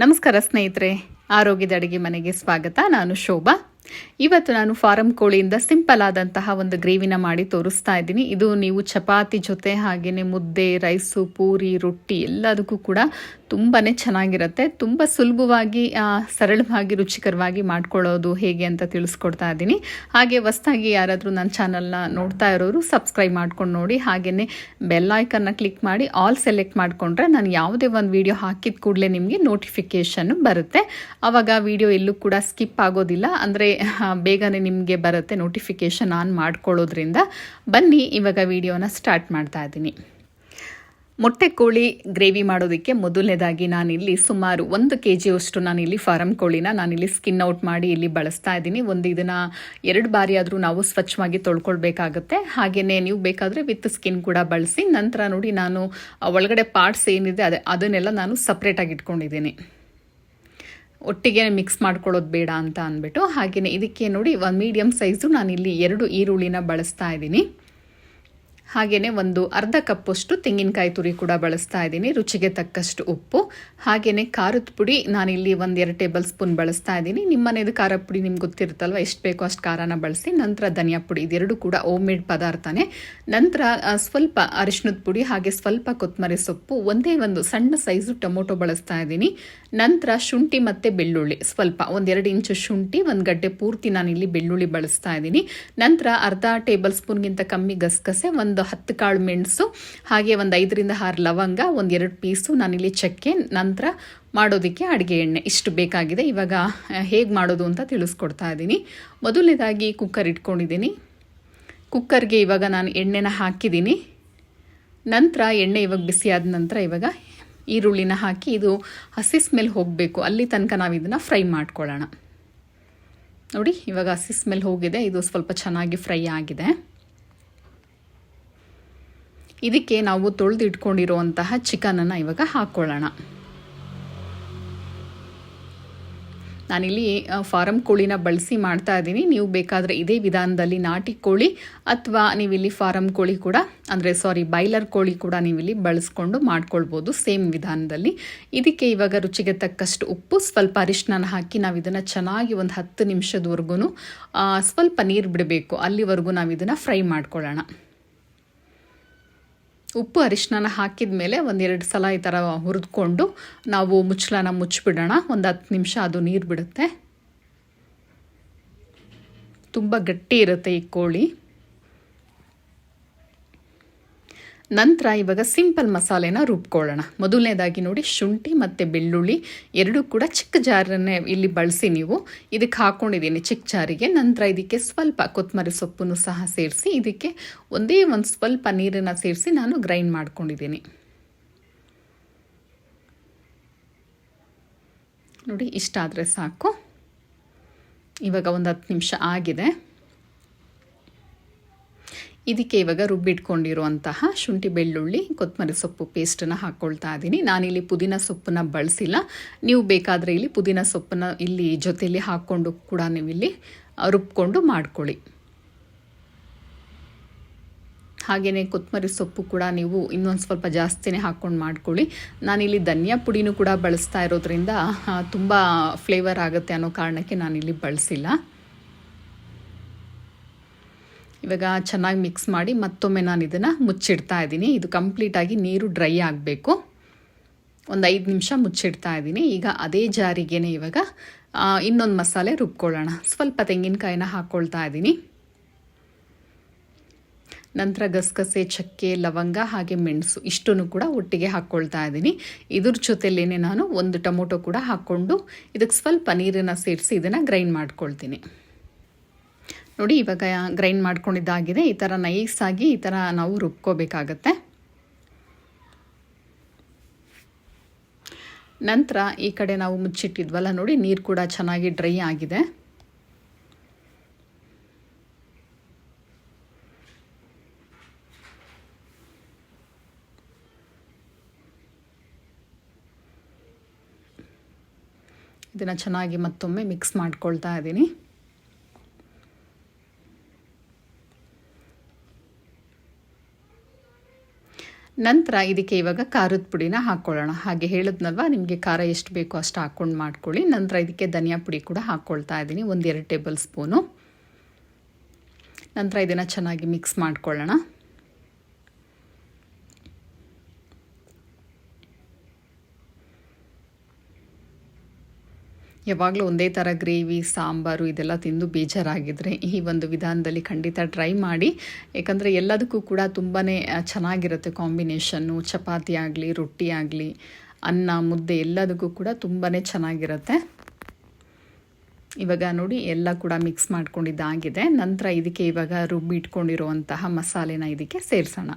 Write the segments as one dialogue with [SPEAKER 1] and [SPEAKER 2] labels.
[SPEAKER 1] ನಮಸ್ಕಾರ ಸ್ನೇಹಿತರೆ, ಆರೋಗ್ಯದ ಅಡುಗೆ ಮನೆಗೆ ಸ್ವಾಗತ. ನಾನು ಶೋಭಾ. ಇವತ್ತು ನಾನು ಫಾರಂ ಕೋಳಿಯಿಂದ ಸಿಂಪಲ್ ಆದಂತಹ ಒಂದು ಗ್ರೇವಿನ ಮಾಡಿ ತೋರಿಸ್ತಾ ಇದ್ದೀನಿ. ಇದು ನೀವು ಚಪಾತಿ ಜೊತೆ ಹಾಗೆಯೇ ಮುದ್ದೆ, ರೈಸು, ಪೂರಿ, ರೊಟ್ಟಿ ಎಲ್ಲದಕ್ಕೂ ಕೂಡ ತುಂಬಾ ಚೆನ್ನಾಗಿರುತ್ತೆ. ತುಂಬ ಸುಲಭವಾಗಿ ಸರಳವಾಗಿ, ರುಚಿಕರವಾಗಿ ಮಾಡ್ಕೊಳ್ಳೋದು ಹೇಗೆ ಅಂತ ತಿಳಿಸ್ಕೊಡ್ತಾ ಇದ್ದೀನಿ. ಹಾಗೆ ಹೊಸ್ದಾಗಿ ಯಾರಾದರೂ ನನ್ನ ಚಾನಲ್ನ ನೋಡ್ತಾ ಇರೋರು ಸಬ್ಸ್ಕ್ರೈಬ್ ಮಾಡ್ಕೊಂಡು ನೋಡಿ. ಹಾಗೆಯೇ ಬೆಲ್ಲೈಕನ್ನ ಕ್ಲಿಕ್ ಮಾಡಿ ಆಲ್ ಸೆಲೆಕ್ಟ್ ಮಾಡಿಕೊಂಡ್ರೆ ನಾನು ಯಾವುದೇ ಒಂದು ವಿಡಿಯೋ ಹಾಕಿದ ಕೂಡಲೇ ನಿಮಗೆ ನೋಟಿಫಿಕೇಷನ್ ಬರುತ್ತೆ. ಆವಾಗ ವಿಡಿಯೋ ಎಲ್ಲೂ ಕೂಡ ಸ್ಕಿಪ್ ಆಗೋದಿಲ್ಲ. ಅಂದರೆ ಬೇಗನೆ ನಿಮಗೆ ಬರುತ್ತೆ ನೋಟಿಫಿಕೇಷನ್ ಆನ್ ಮಾಡ್ಕೊಳ್ಳೋದ್ರಿಂದ. ಬನ್ನಿ, ಇವಾಗ ವಿಡಿಯೋನ ಸ್ಟಾರ್ಟ್ ಮಾಡ್ತಾ ಇದ್ದೀನಿ. ಮೊಟ್ಟೆ ಕೋಳಿ ಗ್ರೇವಿ ಮಾಡೋದಕ್ಕೆ ಮೊದಲನೇದಾಗಿ ನಾನಿಲ್ಲಿ ಸುಮಾರು ಒಂದು ಕೆ ಜಿಯಷ್ಟು ನಾನಿಲ್ಲಿ ಫಾರಂ ಕೋಳಿನ ನಾನಿಲ್ಲಿ ಸ್ಕಿನ್ ಔಟ್ ಮಾಡಿ ಇಲ್ಲಿ ಬಳಸ್ತಾ ಇದ್ದೀನಿ. ಒಂದು ಇದನ್ನು ಎರಡು ಬಾರಿ ಆದರೂ ನಾವು ಸ್ವಚ್ಛವಾಗಿ ತೊಳ್ಕೊಳ್ಬೇಕಾಗುತ್ತೆ. ಹಾಗೆಯೇ ನೀವು ಬೇಕಾದರೆ ವಿತ್ ಸ್ಕಿನ್ ಕೂಡ ಬಳಸಿ, ನಂತರ ನೋಡಿ ನಾನು ಒಳಗಡೆ ಪಾರ್ಟ್ಸ್ ಏನಿದೆ ಅದೇ ಅದನ್ನೆಲ್ಲ ನಾನು ಸಪ್ರೇಟಾಗಿ ಇಟ್ಕೊಂಡಿದ್ದೀನಿ. ಒಟ್ಟಿಗೆ ಮಿಕ್ಸ್ ಮಾಡ್ಕೊಳ್ಳೋದು ಬೇಡ ಅಂತ ಅಂದ್ಬಿಟ್ಟು ಹಾಗೆಯೇ ಇದಕ್ಕೆ ನೋಡಿ ಒಂದು ಮೀಡಿಯಮ್ ಸೈಜು ನಾನಿಲ್ಲಿ ಎರಡು ಈರುಳ್ಳಿನ ಬಳಸ್ತಾ ಇದ್ದೀನಿ. ಹಾಗೆಯೇ ಒಂದು ಅರ್ಧ ಕಪ್ಪಷ್ಟು ತೆಂಗಿನಕಾಯಿ ತುರಿ ಕೂಡ ಬಳಸ್ತಾ ಇದ್ದೀನಿ, ರುಚಿಗೆ ತಕ್ಕಷ್ಟು ಉಪ್ಪು. ಹಾಗೆಯೇ ಖಾರದ ಪುಡಿ ನಾನಿಲ್ಲಿ ಒಂದು ಎರಡು ಟೇಬಲ್ ಸ್ಪೂನ್ ಬಳಸ್ತಾ ಇದ್ದೀನಿ. ನಿಮ್ಮನೇದು ಖಾರ ಪುಡಿ ನಿಮ್ಗೆ ಗೊತ್ತಿರುತ್ತಲ್ವ? ಎಷ್ಟು ಬೇಕೋ ಅಷ್ಟು ಖಾರನ ಬಳಸಿ, ನಂತರ ಧನಿಯಾ ಪುಡಿ, ಇದೆರಡು ಕೂಡ ಓಮ್ ಮೇಡ್ ಪದಾರ್ಥನೇ. ನಂತರ ಸ್ವಲ್ಪ ಅರಿಶಿಣದ ಪುಡಿ, ಹಾಗೆ ಸ್ವಲ್ಪ ಕೊತ್ತಂಬರಿ ಸೊಪ್ಪು, ಒಂದೇ ಒಂದು ಸಣ್ಣ ಸೈಜು ಟೊಮೊಟೊ ಬಳಸ್ತಾ ಇದ್ದೀನಿ. ನಂತರ ಶುಂಠಿ ಮತ್ತು ಬೆಳ್ಳುಳ್ಳಿ, ಸ್ವಲ್ಪ ಒಂದೆರಡು ಇಂಚು ಶುಂಠಿ, ಒಂದು ಗಡ್ಡೆ ಪೂರ್ತಿ ನಾನಿಲ್ಲಿ ಬೆಳ್ಳುಳ್ಳಿ ಬಳಸ್ತಾ ಇದ್ದೀನಿ. ನಂತರ ಅರ್ಧ ಟೇಬಲ್ ಸ್ಪೂನ್ಗಿಂತ ಕಮ್ಮಿ ಗಸಗಸೆ, ಒಂದು ಹತ್ತು ಕಾಳು ಮೆಣಸು, ಹಾಗೆ ಒಂದು ಐದರಿಂದ ಆರು ಲವಂಗ, ಒಂದು ಎರಡು ಪೀಸು ನಾನಿಲ್ಲಿ ಚಕ್ಕೆ, ನಂತರ ಮಾಡೋದಕ್ಕೆ ಅಡುಗೆ ಎಣ್ಣೆ. ಇಷ್ಟು ಬೇಕಾಗಿದೆ. ಇವಾಗ ಹೇಗೆ ಮಾಡೋದು ಅಂತ ತಿಳಿಸ್ಕೊಡ್ತಾ ಇದ್ದೀನಿ. ಮೊದಲನೇದಾಗಿ ಕುಕ್ಕರ್ ಇಟ್ಕೊಂಡಿದ್ದೀನಿ. ಕುಕ್ಕರ್ಗೆ ಇವಾಗ ನಾನು ಎಣ್ಣೆನ ಹಾಕಿದ್ದೀನಿ. ನಂತರ, ಎಣ್ಣೆ ಇವಾಗ ಬಿಸಿಯಾದ ನಂತರ ಇವಾಗ ಈರುಳ್ಳಿನ ಹಾಕಿ ಇದು ಹಸಿ ಸ್ಮೆಲ್ ಹೋಗಬೇಕು. ಅಲ್ಲಿ ತನಕ ನಾವು ಇದನ್ನು ಫ್ರೈ ಮಾಡ್ಕೊಳ್ಳೋಣ. ನೋಡಿ, ಇವಾಗ ಹಸಿ ಸ್ಮೆಲ್ ಹೋಗಿದೆ. ಇದು ಸ್ವಲ್ಪ ಚೆನ್ನಾಗಿ ಫ್ರೈ ಆಗಿದೆ. ಇದಕ್ಕೆ ನಾವು ತೊಳೆದು ಇಟ್ಕೊಂಡಿರುವಂತಹ ಚಿಕನನ್ನು ಇವಾಗ ಹಾಕ್ಕೊಳ್ಳೋಣ ನಾನಿಲ್ಲಿ ಫಾರಂ ಕೋಳಿನ ಬಳಸಿ ಮಾಡ್ತಾ ಇದ್ದೀನಿ. ನೀವು ಬೇಕಾದರೆ ಇದೇ ವಿಧಾನದಲ್ಲಿ ನಾಟಿ ಕೋಳಿ ಅಥವಾ ನೀವಿಲ್ಲಿ ಫಾರಂ ಕೋಳಿ ಕೂಡ, ಅಂದರೆ ಸಾರಿ, ಬಾಯ್ಲರ್ ಕೋಳಿ ಕೂಡ ನೀವಿಲ್ಲಿ ಬಳಸ್ಕೊಂಡು ಮಾಡ್ಕೊಳ್ಬೋದು ಸೇಮ್ ವಿಧಾನದಲ್ಲಿ. ಇದಕ್ಕೆ ಇವಾಗ ರುಚಿಗೆ ತಕ್ಕಷ್ಟು ಉಪ್ಪು, ಸ್ವಲ್ಪ ಅರಿಶಿನ ಹಾಕಿ ನಾವು ಇದನ್ನು ಚೆನ್ನಾಗಿ ಒಂದು ಹತ್ತು ನಿಮಿಷದವರೆಗೂ ಸ್ವಲ್ಪ ನೀರು ಬಿಡಬೇಕು. ಅಲ್ಲಿವರೆಗೂ ನಾವು ಇದನ್ನು ಫ್ರೈ ಮಾಡ್ಕೊಳ್ಳೋಣ. ಉಪ್ಪು ಅರಿಶಿನ ಹಾಕಿದ ಮೇಲೆ ಒಂದೆರಡು ಸಲ ಈ ಥರ ಹುರಿದುಕೊಂಡು ನಾವು ಮುಚ್ಚಳನ ಮುಚ್ಚಿಬಿಡೋಣ. ಒಂದು ಹತ್ತು ನಿಮಿಷ ಅದು ನೀರು ಬಿಡುತ್ತೆ. ತುಂಬ ಗಟ್ಟಿ ಇರುತ್ತೆ ಈ ಕೋಳಿ. ನಂತರ ಇವಾಗ ಸಿಂಪಲ್ ಮಸಾಲೆನ ರುಬ್ಕೊಳ್ಳೋಣ. ಮೊದಲನೇದಾಗಿ ನೋಡಿ ಶುಂಠಿ ಮತ್ತು ಬೆಳ್ಳುಳ್ಳಿ ಎರಡೂ ಕೂಡ ಚಿಕ್ಕ ಜಾರನ್ನೇ ಇಲ್ಲಿ ಬಳಸಿ ನೀವು. ಇದಕ್ಕೆ ಹಾಕ್ಕೊಂಡಿದ್ದೀನಿ ಚಿಕ್ಕ ಜಾರಿಗೆ. ನಂತರ ಇದಕ್ಕೆ ಸ್ವಲ್ಪ ಕೊತ್ತಂಬರಿ ಸೊಪ್ಪನ್ನು ಸಹ ಸೇರಿಸಿ ಇದಕ್ಕೆ ಒಂದೇ ಒಂದು ಸ್ವಲ್ಪ ನೀರನ್ನು ಸೇರಿಸಿ ನಾನು ಗ್ರೈಂಡ್ ಮಾಡ್ಕೊಂಡಿದ್ದೀನಿ. ನೋಡಿ ಇಷ್ಟಾದರೆ ಸಾಕು. ಇವಾಗ ಒಂದು ಹತ್ತು ನಿಮಿಷ ಆಗಿದೆ. ಇದಕ್ಕೆ ಇವಾಗ ರುಬ್ಬಿಟ್ಕೊಂಡಿರುವಂತಹ ಶುಂಠಿ ಬೆಳ್ಳುಳ್ಳಿ ಕೊತ್ತಂಬರಿ ಸೊಪ್ಪು ಪೇಸ್ಟನ್ನು ಹಾಕ್ಕೊಳ್ತಾ ಇದ್ದೀನಿ ನಾನಿಲ್ಲಿ ಪುದೀನ ಸೊಪ್ಪನ್ನ ಬಳಸಿಲ್ಲ. ನೀವು ಬೇಕಾದರೆ ಇಲ್ಲಿ ಪುದೀನ ಸೊಪ್ಪನ್ನು ಇಲ್ಲಿ ಜೊತೆಯಲ್ಲಿ ಹಾಕ್ಕೊಂಡು ಕೂಡ ನೀವು ಇಲ್ಲಿ ರುಬ್ಕೊಂಡು ಮಾಡ್ಕೊಳ್ಳಿ. ಹಾಗೆಯೇ ಕೊತ್ತಂಬರಿ ಸೊಪ್ಪು ಕೂಡ ನೀವು ಇನ್ನೊಂದು ಸ್ವಲ್ಪ ಜಾಸ್ತಿನೇ ಹಾಕ್ಕೊಂಡು ಮಾಡ್ಕೊಳ್ಳಿ. ನಾನಿಲ್ಲಿ ಧನಿಯಾ ಪುಡಿನೂ ಕೂಡ ಬಳಸ್ತಾ ಇರೋದ್ರಿಂದ ತುಂಬ ಫ್ಲೇವರ್ ಆಗುತ್ತೆ ಅನ್ನೋ ಕಾರಣಕ್ಕೆ ನಾನಿಲ್ಲಿ ಬಳಸಿಲ್ಲ. ಇವಾಗ ಚೆನ್ನಾಗಿ ಮಿಕ್ಸ್ ಮಾಡಿ ಮತ್ತೊಮ್ಮೆ ನಾನು ಇದನ್ನು ಮುಚ್ಚಿಡ್ತಾ ಇದ್ದೀನಿ. ಇದು ಕಂಪ್ಲೀಟಾಗಿ ನೀರು ಡ್ರೈ ಆಗಬೇಕು. ಒಂದು ಐದು ನಿಮಿಷ ಮುಚ್ಚಿಡ್ತಾ ಇದ್ದೀನಿ. ಈಗ ಅದೇ ಜಾರಿಗೆ ಇವಾಗ ಇನ್ನೊಂದು ಮಸಾಲೆ ರುಬ್ಕೊಳ್ಳೋಣ. ಸ್ವಲ್ಪ ತೆಂಗಿನಕಾಯಿನ ಹಾಕ್ಕೊಳ್ತಾ ಇದ್ದೀನಿ. ನಂತರ ಗಸಗಸೆ, ಚಕ್ಕೆ, ಲವಂಗ ಹಾಗೆ ಮೆಣಸು ಇಷ್ಟನ್ನು ಕೂಡ ಒಟ್ಟಿಗೆ ಹಾಕ್ಕೊಳ್ತಾ ಇದ್ದೀನಿ. ಇದ್ರ ಜೊತೆಲೇ ನಾನು ಒಂದು ಟೊಮೊಟೊ ಕೂಡ ಹಾಕ್ಕೊಂಡು ಇದಕ್ಕೆ ಸ್ವಲ್ಪ ನೀರನ್ನು ಸೇರಿಸಿ ಇದನ್ನು ಗ್ರೈಂಡ್ ಮಾಡ್ಕೊಳ್ತೀನಿ. ನೋಡಿ, ಇವಾಗ ಗ್ರೈಂಡ್ ಮಾಡ್ಕೊಂಡಿದ್ದಾಗಿದೆ. ಈ ಥರ ನೈಸಾಗಿ ಈ ಥರ ನಾವು ರುಬ್ಕೋಬೇಕಾಗತ್ತೆ. ನಂತರ ಈ ಕಡೆ ನಾವು ಮುಚ್ಚಿಟ್ಟಿದ್ವಲ್ಲ ನೋಡಿ, ನೀರು ಕೂಡ ಚೆನ್ನಾಗಿ ಡ್ರೈ ಆಗಿದೆ. ಇದನ್ನು ಚೆನ್ನಾಗಿ ಮತ್ತೊಮ್ಮೆ ಮಿಕ್ಸ್ ಮಾಡ್ಕೊಳ್ತಾ ಇದ್ದೀನಿ. ನಂತರ ಇದಕ್ಕೆ ಇವಾಗ ಖಾರದ ಪುಡಿನ ಹಾಕ್ಕೊಳ್ಳೋಣ ಹಾಗೆ ಹೇಳಿದ್ನಲ್ವ, ನಿಮಗೆ ಖಾರ ಎಷ್ಟು ಬೇಕೋ ಅಷ್ಟು ಹಾಕ್ಕೊಂಡು ಮಾಡ್ಕೊಳ್ಳಿ. ನಂತರ ಇದಕ್ಕೆ ಧನಿಯಾ ಪುಡಿ ಕೂಡ ಹಾಕ್ಕೊಳ್ತಾ ಇದ್ದೀನಿ, ಒಂದೆರಡು ಟೇಬಲ್ ಸ್ಪೂನು. ನಂತರ ಇದನ್ನು ಚೆನ್ನಾಗಿ ಮಿಕ್ಸ್ ಮಾಡ್ಕೊಳ್ಳೋಣ. ಯಾವಾಗಲೂ ಒಂದೇ ಥರ ಗ್ರೇವಿ, ಸಾಂಬಾರು ಇದೆಲ್ಲ ತಿಂದು ಬೇಜಾರಾಗಿದ್ದರೆ ಈ ಒಂದು ವಿಧಾನದಲ್ಲಿ ಖಂಡಿತ ಟ್ರೈ ಮಾಡಿ. ಯಾಕಂದರೆ ಎಲ್ಲದಕ್ಕೂ ಕೂಡ ತುಂಬಾ ಚೆನ್ನಾಗಿರುತ್ತೆ ಕಾಂಬಿನೇಷನ್ನು ಚಪಾತಿ ಆಗಲಿ, ರೊಟ್ಟಿ ಆಗಲಿ, ಅನ್ನ, ಮುದ್ದೆ ಎಲ್ಲದಕ್ಕೂ ಕೂಡ ತುಂಬಾ ಚೆನ್ನಾಗಿರುತ್ತೆ. ಇವಾಗ ನೋಡಿ, ಎಲ್ಲ ಕೂಡ ಮಿಕ್ಸ್ ಮಾಡ್ಕೊಂಡಿದ್ದಾಗಿದೆ. ನಂತರ ಇದಕ್ಕೆ ಇವಾಗ ರುಬ್ಬಿ ಇಟ್ಕೊಂಡಿರುವಂತಹ ಮಸಾಲೆನ ಇದಕ್ಕೆ ಸೇರಿಸೋಣ.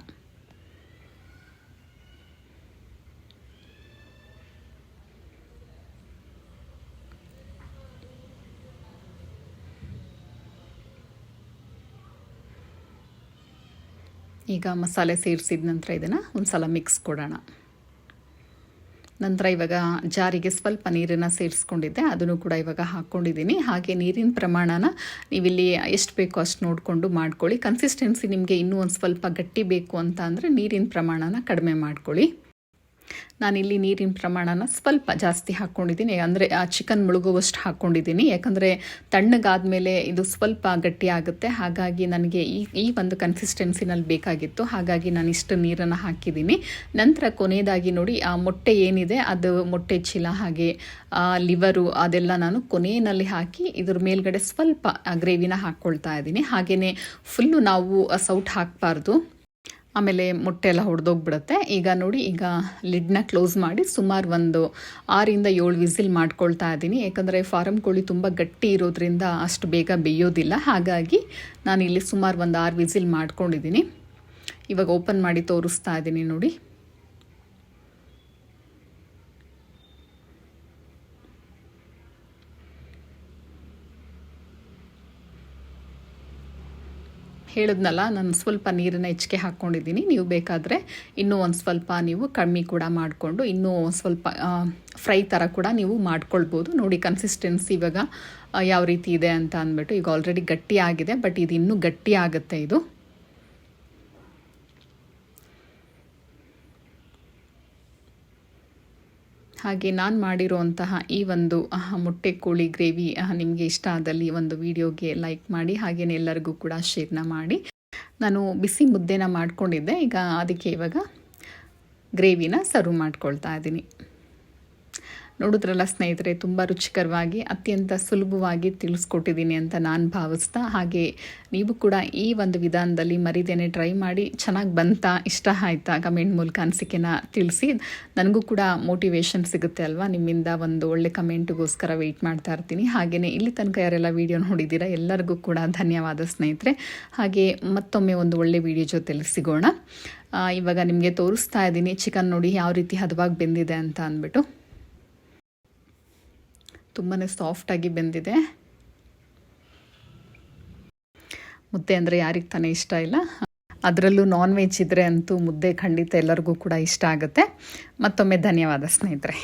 [SPEAKER 1] ಈಗ ಮಸಾಲೆ ಸೇರಿಸಿದ ನಂತರ ಇದನ್ನು ಒಂದು ಸಲ ಮಿಕ್ಸ್ ಕೊಡೋಣ. ನಂತರ ಇವಾಗ ಜಾರಿಗೆ ಸ್ವಲ್ಪ ನೀರನ್ನು ಸೇರಿಸ್ಕೊಂಡಿದ್ದೆ, ಅದನ್ನು ಕೂಡ ಇವಾಗ ಹಾಕ್ಕೊಂಡಿದ್ದೀನಿ. ಹಾಗೆ ನೀರಿನ ಪ್ರಮಾಣನ ನೀವಿಲ್ಲಿ ಎಷ್ಟು ಬೇಕೋ ಅಷ್ಟು ನೋಡಿಕೊಂಡು ಮಾಡ್ಕೊಳ್ಳಿ. ಕನ್ಸಿಸ್ಟೆನ್ಸಿ ನಿಮಗೆ ಇನ್ನೂ ಒಂದು ಸ್ವಲ್ಪ ಗಟ್ಟಿ ಬೇಕು ಅಂತ ಅಂದರೆ ನೀರಿನ ಪ್ರಮಾಣನ ಕಡಿಮೆ ಮಾಡ್ಕೊಳ್ಳಿ. ನಾನಿಲ್ಲಿ ನೀರಿನ ಪ್ರಮಾಣನ ಸ್ವಲ್ಪ ಜಾಸ್ತಿ ಹಾಕ್ಕೊಂಡಿದ್ದೀನಿ ಅಂದರೆ, ಆ ಚಿಕನ್ ಮುಳುಗುವಷ್ಟು ಹಾಕ್ಕೊಂಡಿದ್ದೀನಿ ಯಾಕಂದರೆ, ತಣ್ಣಗಾದಮೇಲೆ ಇದು ಸ್ವಲ್ಪ ಗಟ್ಟಿ ಆಗುತ್ತೆ. ಹಾಗಾಗಿ ನನಗೆ ಈ ಈ ಒಂದು ಕನ್ಸಿಸ್ಟೆನ್ಸಿನಲ್ಲಿ ಬೇಕಾಗಿತ್ತು. ಹಾಗಾಗಿ ನಾನು ಇಷ್ಟು ನೀರನ್ನು ಹಾಕಿದ್ದೀನಿ. ನಂತರ ಕೊನೆಯದಾಗಿ ನೋಡಿ, ಆ ಮೊಟ್ಟೆ ಏನಿದೆ, ಅದು ಮೊಟ್ಟೆ ಚೀಲ, ಹಾಗೆ ಲಿವರು, ಅದೆಲ್ಲ ನಾನು ಕೊನೆಯಲ್ಲಿ ಹಾಕಿ, ಇದ್ರ ಮೇಲ್ಗಡೆ ಸ್ವಲ್ಪ ಗ್ರೇವಿನ ಹಾಕ್ಕೊಳ್ತಾ ಇದ್ದೀನಿ. ಹಾಗೆಯೇ ಫುಲ್ಲು ನಾವು ಸೌಟ್ ಹಾಕಬಾರ್ದು. ಆಮೇಲೆ ಮೊಟ್ಟೆ ಎಲ್ಲ ಹೊಡೆದೋಗ್ಬಿಡುತ್ತೆ ಈಗ ನೋಡಿ, ಈಗ ಲಿಡ್ನ ಕ್ಲೋಸ್ ಮಾಡಿ ಸುಮಾರು ಒಂದು ಆರಿಂದ ಏಳು ವಿಸಿಲ್ ಮಾಡ್ಕೊಳ್ತಾ ಇದ್ದೀನಿ. ಯಾಕಂದರೆ ಫಾರಮ್ ಕೋಳಿ ತುಂಬ ಗಟ್ಟಿ ಇರೋದ್ರಿಂದ ಅಷ್ಟು ಬೇಗ ಬೇಯೋದಿಲ್ಲ. ಹಾಗಾಗಿ ನಾನು ಇಲ್ಲಿ ಸುಮಾರು ಒಂದು ಆರು ವಿಸಿಲ್ ಮಾಡ್ಕೊಂಡಿದ್ದೀನಿ. ಇವಾಗ ಓಪನ್ ಮಾಡಿ ತೋರಿಸ್ತಾ ಇದ್ದೀನಿ ನೋಡಿ. ಹೇಳಿದ್ನಲ್ಲ, ನಾನು ಸ್ವಲ್ಪ ನೀರನ್ನು ಹೆಚ್ಚಿಗೆ ಹಾಕ್ಕೊಂಡಿದ್ದೀನಿ. ನೀವು ಬೇಕಾದರೆ ಇನ್ನೂ ಒಂದು ಸ್ವಲ್ಪ ನೀವು ಕಮ್ಮಿ ಕೂಡ ಮಾಡಿಕೊಂಡು, ಇನ್ನೂ ಸ್ವಲ್ಪ ಫ್ರೈ ಥರ ಕೂಡ ನೀವು ಮಾಡ್ಕೊಳ್ಬೋದು. ನೋಡಿ ಕನ್ಸಿಸ್ಟೆನ್ಸಿ ಇವಾಗ ಯಾವ ರೀತಿ ಇದೆ ಅಂತ ಅಂದ್ಬಿಟ್ಟು ಈಗ ಆಲ್ರೆಡಿ ಗಟ್ಟಿ ಆಗಿದೆ ಬಟ್ ಇದು ಇನ್ನೂ ಗಟ್ಟಿ ಆಗುತ್ತೆ ಇದು. ಹಾಗೆ ನಾನು ಮಾಡಿರುವಂತಹ ಈ ಒಂದು ಮೊಟ್ಟೆ ಕೋಳಿ ಗ್ರೇವಿ ನಿಮಗೆ ಇಷ್ಟ ಆದಲ್ಲಿ ಒಂದು ವಿಡಿಯೋಗೆ ಲೈಕ್ ಮಾಡಿ ಹಾಗೆಯೇ ಎಲ್ಲರಿಗೂ ಕೂಡ ಶೇರ್ನ ಮಾಡಿ. ನಾನು ಬಿಸಿ ಮುದ್ದೆನ ಮಾಡ್ಕೊಂಡಿದ್ದೆ, ಈಗ ಅದಕ್ಕೆ ಇವಾಗ ಗ್ರೇವಿನ ಸರ್ವ್ ಮಾಡ್ಕೊಳ್ತಾ ಇದ್ದೀನಿ. ನೋಡಿದ್ರಲ್ಲ ಸ್ನೇಹಿತರೆ, ತುಂಬ ರುಚಿಕರವಾಗಿ, ಅತ್ಯಂತ ಸುಲಭವಾಗಿ ತಿಳಿಸ್ಕೊಟ್ಟಿದ್ದೀನಿ ಅಂತ ನಾನು ಭಾವಿಸ್ತಾ, ಹಾಗೆ ನೀವು ಕೂಡ ಈ ಒಂದು ವಿಧಾನದಲ್ಲಿ ಮರಿದೇನೆ ಟ್ರೈ ಮಾಡಿ, ಚೆನ್ನಾಗಿ ಬಂತಾ, ಇಷ್ಟ ಆಯ್ತಾ, ಕಮೆಂಟ್ ಮೂಲಕ ಅನಿಸಿಕೆನ ತಿಳಿಸಿ. ನನಗೂ ಕೂಡ ಮೋಟಿವೇಶನ್ ಸಿಗುತ್ತೆ ಅಲ್ವಾ, ನಿಮ್ಮಿಂದ ಒಂದು ಒಳ್ಳೆ ಕಮೆಂಟ್ಗೋಸ್ಕರ ವೆಯ್ಟ್ ಮಾಡ್ತಾ ಇರ್ತೀನಿ. ಹಾಗೆಯೇ ಇಲ್ಲಿ ತನಕ ಯಾರೆಲ್ಲ ವೀಡಿಯೋ ನೋಡಿದ್ದೀರಾ, ಎಲ್ಲರಿಗೂ ಕೂಡ ಧನ್ಯವಾದ ಸ್ನೇಹಿತರೆ. ಹಾಗೆ ಮತ್ತೊಮ್ಮೆ ಒಂದು ಒಳ್ಳೆ ವಿಡಿಯೋ ಜೊತೆಲಿ ಸಿಗೋಣ. ಇವಾಗ ನಿಮಗೆ ತೋರಿಸ್ತಾ ಇದ್ದೀನಿ, ಚಿಕನ್ ನೋಡಿ ಯಾವ ರೀತಿ ಹದವಾಗಿ ಬೆಂದಿದೆ ಅಂತ ಅಂದ್ಬಿಟ್ಟು. ತುಂಬಾ ಸಾಫ್ಟಾಗಿ ಬೆಂದಿದೆ. ಮುದ್ದೆ ಅಂದರೆ ಯಾರಿಗೆ ತಾನೇ ಇಷ್ಟ ಇಲ್ಲ. ಅದರಲ್ಲೂ ನಾನ್ ವೆಜ್ ಇದ್ದರೆ ಅಂತೂ ಮುದ್ದೆ ಖಂಡಿತ ಎಲ್ಲರಿಗೂ ಕೂಡ ಇಷ್ಟ ಆಗುತ್ತೆ. ಮತ್ತೊಮ್ಮೆ ಧನ್ಯವಾದ ಸ್ನೇಹಿತರೆ.